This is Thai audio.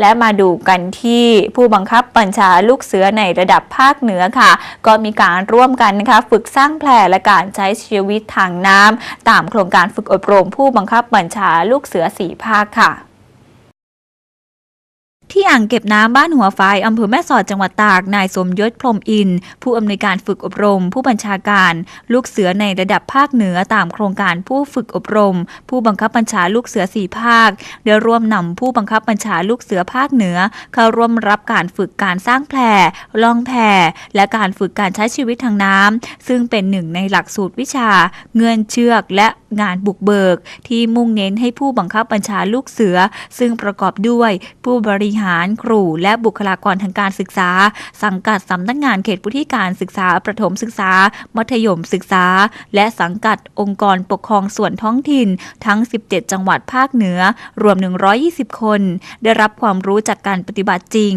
และมาดูกันที่ผู้บังคับบัญชาลูกเสือในระดับภาคเหนือค่ะ ก็มีการร่วมกันนะคะฝึกสร้างแผลและการใช้ชีวิตทางน้ำตามโครงการฝึกอบรมผู้บังคับบัญชาลูกเสือสีภาคค่ะ ที่อ่างเก็บน้ำบ้านหัวฝายอำเภอแม่สอดจังหวัดตาก นายสมยศพรมอิน ผู้อำนวยการฝึกอบรม ผู้บัญชาการ ลูกเสือในระดับภาคเหนือตามโครงการผู้ฝึกอบรม ผู้บังคับบัญชาลูกเสือสี่ภาคได้ร่วมนำผู้บังคับบัญชาลูกเสือภาคเหนือ เข้าร่วมรับการฝึกการสร้างแพล่องแพและการฝึกการใช้ชีวิตทางน้ำซึ่งเป็นหนึ่งในหลักสูตรวิชา เงื่อนเชือกและ งานบุกเบิก ที่มุ่งเน้นให้ผู้บังคับบัญชาลูกเสือ ซึ่งประกอบด้วยผู้บริหารครูและบุคลากรทางการศึกษา สังกัดสำนักงานเขตพื้นที่การศึกษาประถมศึกษา มัธยมศึกษา และสังกัดองค์กรปกครองส่วนท้องถิ่น ทั้ง 17 จังหวัดภาคเหนือ รวม 120 คน ได้รับความรู้จากการปฏิบัติจริง